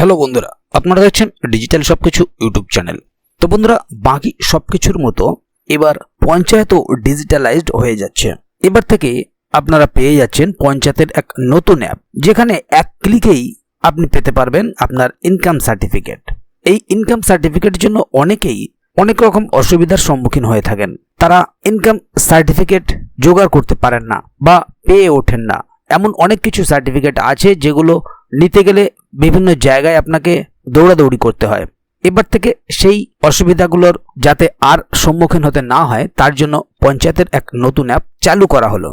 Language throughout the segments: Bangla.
হ্যালো বন্ধুরা, আপনারা দেখছেন ডিজিটাল সবকিছু ইউটিউব চ্যানেল। তো বন্ধুরা, বাকি সবকিছুর মতো এবার পঞ্চায়েতও ডিজিটালাইজড হয়ে যাচ্ছে। এবার থেকে আপনারা পেয়ে যাচ্ছেন পঞ্চায়েতের এক নতুন অ্যাপ, যেখানে এক ক্লিকেই আপনি পেতে পারবেন আপনার ইনকাম সার্টিফিকেট। এই ইনকাম সার্টিফিকেটের জন্য অনেকেই অনেক রকম অসুবিধার সম্মুখীন হয়ে থাকেন। তারা ইনকাম সার্টিফিকেট জোগাড় করতে পারেন না বা পেয়ে ওঠেন না। এমন অনেক কিছু সার্টিফিকেট আছে যেগুলো নিতে গেলে বিভিন্ন জায়গায় আপনাকে দৌড়াদৌড়ি করতে হয়। এবার থেকে সেই অসুবিধাগুলোর যাতে আর সম্মুখীন হতে না হয়, তার জন্য পঞ্চায়েতের এক নতুন অ্যাপ চালু করা হলো।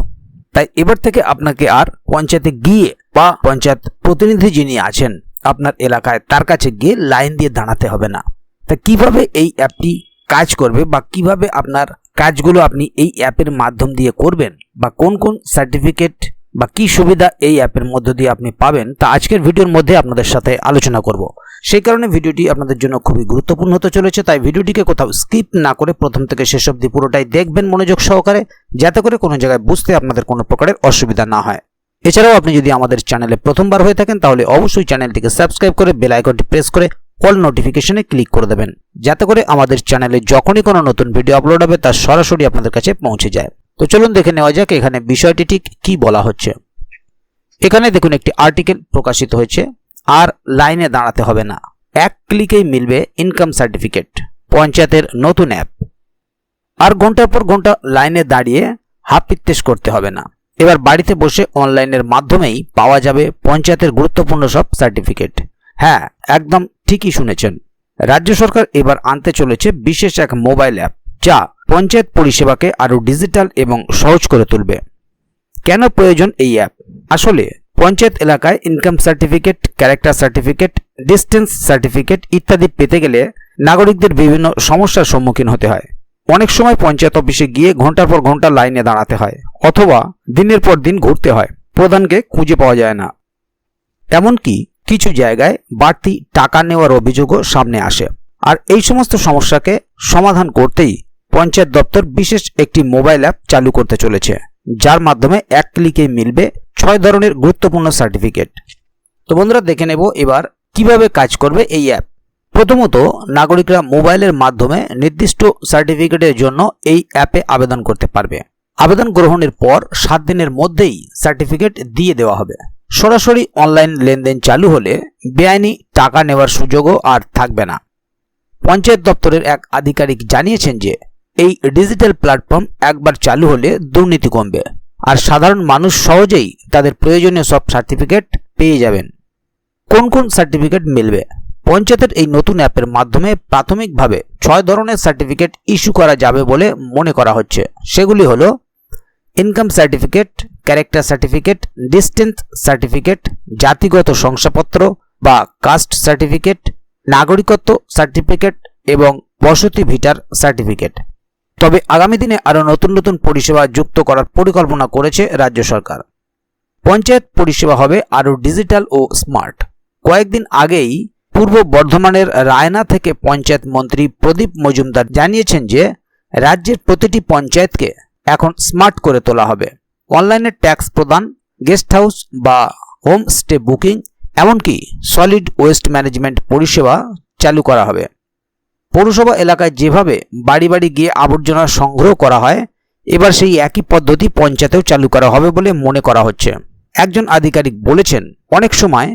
তাই এবার থেকে আপনাকে আর পঞ্চায়েতে গিয়ে বা পঞ্চায়েত প্রতিনিধি যিনি আছেন, আপনার এলাকায় তার কাছে গিয়ে লাইন দিয়ে দাঁড়াতে হবে না। তা কীভাবে এই অ্যাপটি কাজ করবে বা কীভাবে আপনার কাজগুলো আপনি এই অ্যাপের মাধ্যম দিয়ে করবেন বা কোন কোন সার্টিফিকেট বা কি সুবিধা এই অ্যাপের মধ্য দিয়ে আপনি পাবেন, তা আজকের ভিডিওর মধ্যে আপনাদের সাথে আলোচনা করব। সেই কারণে ভিডিওটি আপনাদের জন্য খুবই গুরুত্বপূর্ণ হতে চলেছে, তাই ভিডিওটিকে কোথাও স্কিপ না করে প্রথম থেকে শেষ অবধি পুরোটাই দেখবেন মনোযোগ সহকারে, যাতে করে কোনো জায়গায় বুঝতে আপনাদের কোনো প্রকারের অসুবিধা না হয়। এছাড়াও আপনি যদি আমাদের চ্যানেলে প্রথমবার হয়ে থাকেন, তাহলে অবশ্যই চ্যানেলটিকে সাবস্ক্রাইব করে বেল আইকনটি প্রেস করে অল নোটিফিকেশনে ক্লিক করে দেবেন, যাতে করে আমাদের চ্যানেলে যখনই কোনো নতুন ভিডিও আপলোড হবে, তা সরাসরি আপনাদের কাছে পৌঁছে যায়। তো চলুন দেখে নেওয়া যাক এখানে বিষয়টি ঠিক কি বলা হচ্ছে। এখানে দেখুন একটি আর্টিকেল প্রকাশিত হয়েছে। আর লাইনে দাঁড়াতে হবে না। এক ক্লিকেই মিলবে ইনকাম সার্টিফিকেট পঞ্চায়েতের নতুন অ্যাপ আর ঘণ্টার পর ঘণ্টা লাইনে দাঁড়িয়ে হাফ পিত্তেশ করতে হবে না। এবার বাড়িতে বসে অনলাইনের মাধ্যমেই পাওয়া যাবে পঞ্চায়েতের গুরুত্বপূর্ণ সব সার্টিফিকেট হ্যাঁ একদম ঠিকই শুনেছেন। রাজ্য সরকার এবার আনতে চলেছে বিশেষ এক মোবাইল অ্যাপ যা পঞ্চায়েত পরিষেবাকে আরও ডিজিটাল এবং সহজ করে তুলবে। কেন প্রয়োজন এই অ্যাপ? আসলে পঞ্চায়েত এলাকায় income certificate, character certificate, distance certificate ইত্যাদি পেতে গেলে নাগরিকদের বিভিন্ন সমস্যার সম্মুখীন হতে হয়। অনেক সময় পঞ্চায়েত অফিসে গিয়ে ঘণ্টার পর ঘণ্টা লাইনে দাঁড়াতে হয়, অথবা দিনের পর দিন ঘুরতে হয়, প্রধানকে খুঁজে পাওয়া যায় না। এমনকি কিছু জায়গায় বাড়তি টাকা নেওয়ার অভিযোগও সামনে আসে। আর এই সমস্ত সমস্যাকে সমাধান করতেই পঞ্চায়েত দপ্তর বিশেষ একটি মোবাইল অ্যাপ চালু করতে চলেছে, যার মাধ্যমে এক ক্লিকে মিলবে ছয় ধরনের গুরুত্বপূর্ণ সার্টিফিকেট। তো বন্ধুরা, দেখে নেব এবার কীভাবে কাজ করবে এই অ্যাপ। প্রথমত, নাগরিকরা মোবাইলের মাধ্যমে নির্দিষ্ট সার্টিফিকেটের জন্য এই অ্যাপে আবেদন করতে পারবে। আবেদন গ্রহণের পর সাত দিনের মধ্যেই সার্টিফিকেট দিয়ে দেওয়া হবে। সরাসরি অনলাইন লেনদেন চালু হলে বেআইনি টাকা নেওয়ার সুযোগও আর থাকবে না। পঞ্চায়েত দপ্তরের এক আধিকারিক জানিয়েছেন যে এই ডিজিটাল প্ল্যাটফর্ম একবার চালু হলে দুর্নীতি কমবে। আর সাধারণ মানুষ সহজেই তাদের প্রয়োজনীয় সব সার্টিফিকেট পেয়ে যাবেন। কোন কোন সার্টিফিকেট মিলবে? পঞ্চায়েতের এই নতুন অ্যাপের মাধ্যমে প্রাথমিকভাবে ছয় ধরনের সার্টিফিকেট ইস্যু করা যাবে বলে মনে করা হচ্ছে। সেগুলি হলো income certificate character certificate distance certificate জাতিগত শংসাপত্র বা কাস্ট সার্টিফিকেট নাগরিকত্ব সার্টিফিকেট এবং বসতি ভিটার সার্টিফিকেট তবে আগামী দিনে আরও নতুন নতুন পরিষেবা যুক্ত করার পরিকল্পনা করেছে রাজ্য সরকার। পঞ্চায়েত পরিষেবা হবে আরও ডিজিটাল ও স্মার্ট। কয়েকদিন আগেই পূর্ব বর্ধমানের রায়না থেকে পঞ্চায়েত মন্ত্রী প্রদীপ মজুমদার জানিয়েছেন যে, রাজ্যের প্রতিটি পঞ্চায়েতকে এখন স্মার্ট করে তোলা হবে। অনলাইনে ট্যাক্স প্রদান, গেস্ট হাউস বা হোম স্টে বুকিং, এমনকি সলিড ওয়েস্ট ম্যানেজমেন্ট পরিষেবা চালু করা হবে। পৌরসভা এলাকায় যেভাবে বাড়ি বাড়ি গিয়ে আবর্জনা সংগ্রহ করা হয়, এবার সেই একই পদ্ধতি পঞ্চায়েতেও চালু করা হবে বলে মনে করা হচ্ছে। একজন আধিকারিক বলেছেন, অনেক সময়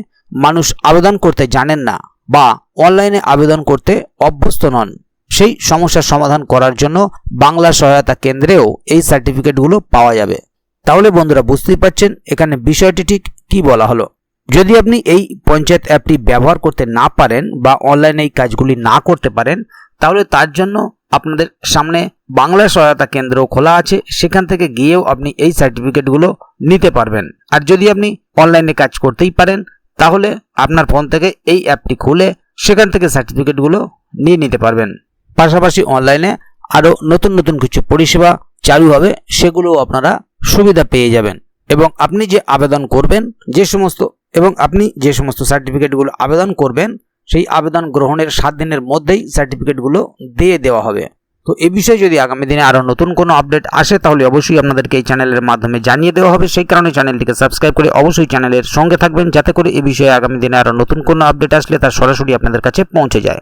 মানুষ আবেদন করতে জানেন না বা অনলাইনে আবেদন করতে অভ্যস্ত নন। সেই সমস্যার সমাধান করার জন্য বাংলা সহায়তা কেন্দ্রেও এই সার্টিফিকেটগুলো পাওয়া যাবে। তাহলে বন্ধুরা বুঝতেই পারছেন, এখানে বিষয়টি ঠিক কি বলা হলো। যদি আপনি এই পঞ্চায়েত অ্যাপটি ব্যবহার করতে না পারেন বা অনলাইনে এই কাজগুলি না করতে পারেন, তাহলে তার জন্য আপনাদের সামনে বাংলা সহায়তা কেন্দ্র খোলা আছে। সেখান থেকে গিয়েও আপনি এই সার্টিফিকেটগুলো নিতে পারবেন। আর যদি আপনি অনলাইনে কাজ করতেই পারেন, তাহলে আপনার ফোন থেকে এই অ্যাপটি খুলে সেখান থেকে সার্টিফিকেটগুলো নিয়ে নিতে পারবেন। পাশাপাশি অনলাইনে আরও নতুন নতুন কিছু পরিষেবা চালু হবে, সেগুলোও আপনারা সুবিধা পেয়ে যাবেন। এবং আপনি যে আবেদন করবেন, যে সমস্ত এবং আপনি যে সমস্ত সার্টিফিকেটগুলো আবেদন করবেন, সেই আবেদন গ্রহণের সাত দিনের মধ্যেই সার্টিফিকেটগুলো দিয়ে দেওয়া হবে। তো এ বিষয়ে যদি আগামী দিনে আরও নতুন কোনো আপডেট আসে, তাহলে অবশ্যই আপনাদেরকে এই চ্যানেলের মাধ্যমে জানিয়ে দেওয়া হবে। সেই কারণে চ্যানেলটিকে সাবস্ক্রাইব করে অবশ্যই চ্যানেলের সঙ্গে থাকবেন, যাতে করে এ বিষয়ে আগামী দিনে আরও নতুন কোনো আপডেট আসলে তার সরাসরি আপনাদের কাছে পৌঁছে যায়।